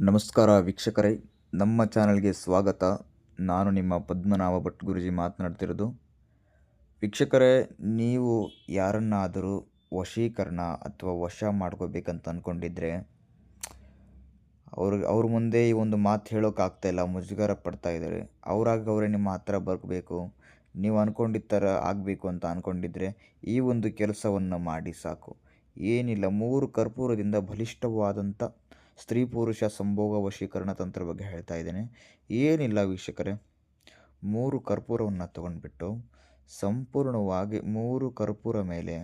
ನಮಸ್ಕಾರ ವೀಕ್ಷಕರೇ, ನಮ್ಮ ಚಾನಲ್ಗೆ ಸ್ವಾಗತ. ನಾನು ನಿಮ್ಮ ಪದ್ಮನಾಭ ಭಟ್ ಗುರುಜಿ ಮಾತನಾಡ್ತಿರೋದು. ವೀಕ್ಷಕರೇ, ನೀವು ಯಾರನ್ನಾದರೂ ವಶೀಕರಣ ಅಥವಾ ವಶ ಮಾಡ್ಕೋಬೇಕಂತ ಅಂದ್ಕೊಂಡಿದ್ರೆ ಅವ್ರಿಗೆ ಅವ್ರ ಮುಂದೆ ಈ ಒಂದು ಮಾತು ಹೇಳೋಕ್ಕಾಗ್ತಾಯಿಲ್ಲ ಮುಜುಗರ ಪಡ್ತಾ ಇದ್ದಾರೆ. ಅವರಾಗ ಅವರೇ ನಿಮ್ಮ ಹತ್ರ ಬರಬೇಕು, ನೀವು ಅಂದ್ಕೊಂಡಿದ್ದ ಥರ ಆಗಬೇಕು ಅಂತ ಅಂದ್ಕೊಂಡಿದ್ರೆ ಈ ಒಂದು ಕೆಲಸವನ್ನು ಮಾಡಿ ಸಾಕು. ಏನಿಲ್ಲ, ಮೂರು ಕರ್ಪೂರದಿಂದ ಬಲಿಷ್ಠವಾದಂಥ ಸ್ತ್ರೀ ಪುರುಷ ಸಂಭೋಗ ವಶೀಕರಣ ತಂತ್ರ ಬಗ್ಗೆ ಹೇಳ್ತಾ ಇದ್ದೇನೆ. ಏನಿಲ್ಲ ವೀಕ್ಷಕರೇ. ಮೂರು ಕರ್ಪೂರವನ್ನು ತಗೊಂಡ್ಬಿಟ್ಟು ಸಂಪೂರ್ಣವಾಗಿ ಮೂರು ಕರ್ಪೂರ ಮೇಲೆ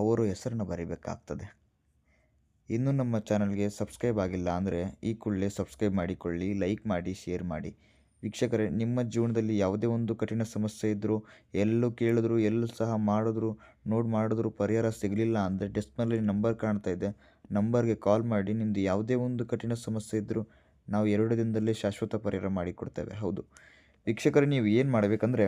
ಅವರು ಹೆಸರನ್ನು ಬರೀಬೇಕಾಗ್ತದೆ. ಇನ್ನು ನಮ್ಮ ಚಾನಲ್ಗೆ ಸಬ್ಸ್ಕ್ರೈಬ್ ಆಗಿಲ್ಲ ಅಂದರೆ ಈ ಕೂಡಲೇ ಸಬ್ಸ್ಕ್ರೈಬ್ ಮಾಡಿಕೊಳ್ಳಿ, ಲೈಕ್ ಮಾಡಿ, ಶೇರ್ ಮಾಡಿ. ವೀಕ್ಷಕರೇ, ನಿಮ್ಮ ಜೀವನದಲ್ಲಿ ಯಾವುದೇ ಒಂದು ಕಠಿಣ ಸಮಸ್ಯೆ ಇದ್ದರೂ ಎಲ್ಲೂ ಕೇಳಿದ್ರು, ಎಲ್ಲೂ ಸಹ ಮಾಡಿದ್ರು, ನೋಡಿ ಮಾಡಿದ್ರು ಪರಿಹಾರ ಸಿಗಲಿಲ್ಲ ಅಂದರೆ ಡೆಸ್ಕ್ನಲ್ಲಿ ನಂಬರ್ ಕಾಣ್ತಾ ಇದೆ. ನಂಬರ್ಗೆ ಕಾಲ್ ಮಾಡಿ ನಿಮ್ಮದು ಯಾವುದೇ ಒಂದು ಕಠಿಣ ಸಮಸ್ಯೆ ಇದ್ದರೂ ನಾವು ಎರಡು ದಿನದಲ್ಲೇ ಶಾಶ್ವತ ಪರಿಹಾರ ಮಾಡಿಕೊಡ್ತೇವೆ. ಹೌದು. ವೀಕ್ಷಕರು, ನೀವು ಏನು ಮಾಡಬೇಕಂದ್ರೆ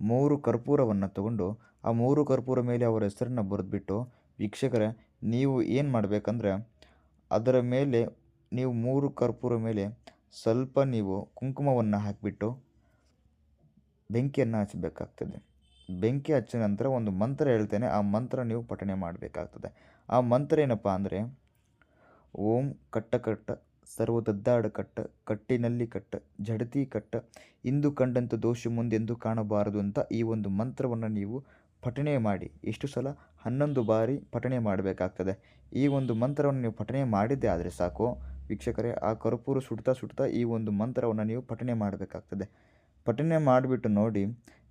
ಮೂರು ಕರ್ಪೂರವನ್ನು ತಗೊಂಡು ಆ ಮೂರು ಕರ್ಪೂರ ಮೇಲೆ ಅವರ ಹೆಸರನ್ನು ಬರೆದ್ಬಿಟ್ಟು ವೀಕ್ಷಕರೇ, ನೀವು ಏನು ಮಾಡಬೇಕಂದ್ರೆ ಅದರ ಮೇಲೆ ನೀವು ಮೂರು ಕರ್ಪೂರ ಮೇಲೆ ಸ್ವಲ್ಪ ನೀವು ಕುಂಕುಮವನ್ನು ಹಾಕಿಬಿಟ್ಟು ಬೆಂಕಿಯನ್ನು ಹಚ್ಚಬೇಕಾಗ್ತದೆ ಬೆಂಕಿ ಹಚ್ಚಿದ ನಂತರ ಒಂದು ಮಂತ್ರ ಹೇಳ್ತೇನೆ. ಆ ಮಂತ್ರ ನೀವು ಪಠಣೆ ಮಾಡಬೇಕಾಗ್ತದೆ. ಆ ಮಂತ್ರ ಏನಪ್ಪ ಅಂದರೆ, ಓಂ ಕಟ್ಟ ಕಟ್ಟ, ಸರ್ವ ದದ್ದಾಡ ಕಟ್ಟ, ಕಟ್ಟಿನಲ್ಲಿ ಕಟ್ಟ, ಜಡತಿ ಕಟ್ಟ, ಇಂದು ಕಂಡಂಥ ದೋಷ ಮುಂದೆಂದು ಕಾಣಬಾರದು ಅಂತ ಈ ಒಂದು ಮಂತ್ರವನ್ನು ನೀವು ಪಠಣೆ ಮಾಡಿ. ಎಷ್ಟು ಸಲ? ಹನ್ನೊಂದು ಬಾರಿ ಪಠಣೆ ಮಾಡಬೇಕಾಗ್ತದೆ. ಈ ಒಂದು ಮಂತ್ರವನ್ನು ನೀವು ಪಠಣೆ ಮಾಡಿದ್ದೇ ಆದರೆ ಸಾಕು. ವೀಕ್ಷಕರೇ, ಆ ಕರ್ಪೂರ ಸುಡ್ತಾ ಸುಡ್ತಾ ಈ ಒಂದು ಮಂತ್ರವನ್ನು ನೀವು ಪಠಣೆ ಮಾಡಬೇಕಾಗ್ತದೆ. ಪಠಣೆ ಮಾಡಿಬಿಟ್ಟು ನೋಡಿ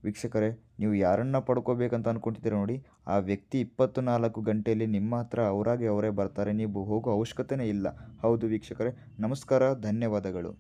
ವೀಕ್ಷಕರೇ, ನೀವು ಯಾರನ್ನ ಪಡ್ಕೋಬೇಕಂತ ಅಂದ್ಕೊತಿದ್ದೀರ ನೋಡಿ, ಆ ವ್ಯಕ್ತಿ ಇಪ್ಪತ್ತು ನಾಲ್ಕು ಗಂಟೆಯಲ್ಲಿ ನಿಮ್ಮ ಹತ್ರ ಅವರಾಗಿ ಅವರೇ ಬರ್ತಾರೆ. ನೀವು ಹೋಗೋ ಅವಶ್ಯಕತೆನೇ ಇಲ್ಲ. ಹೌದು ವೀಕ್ಷಕರೇ. ನಮಸ್ಕಾರ, ಧನ್ಯವಾದಗಳು.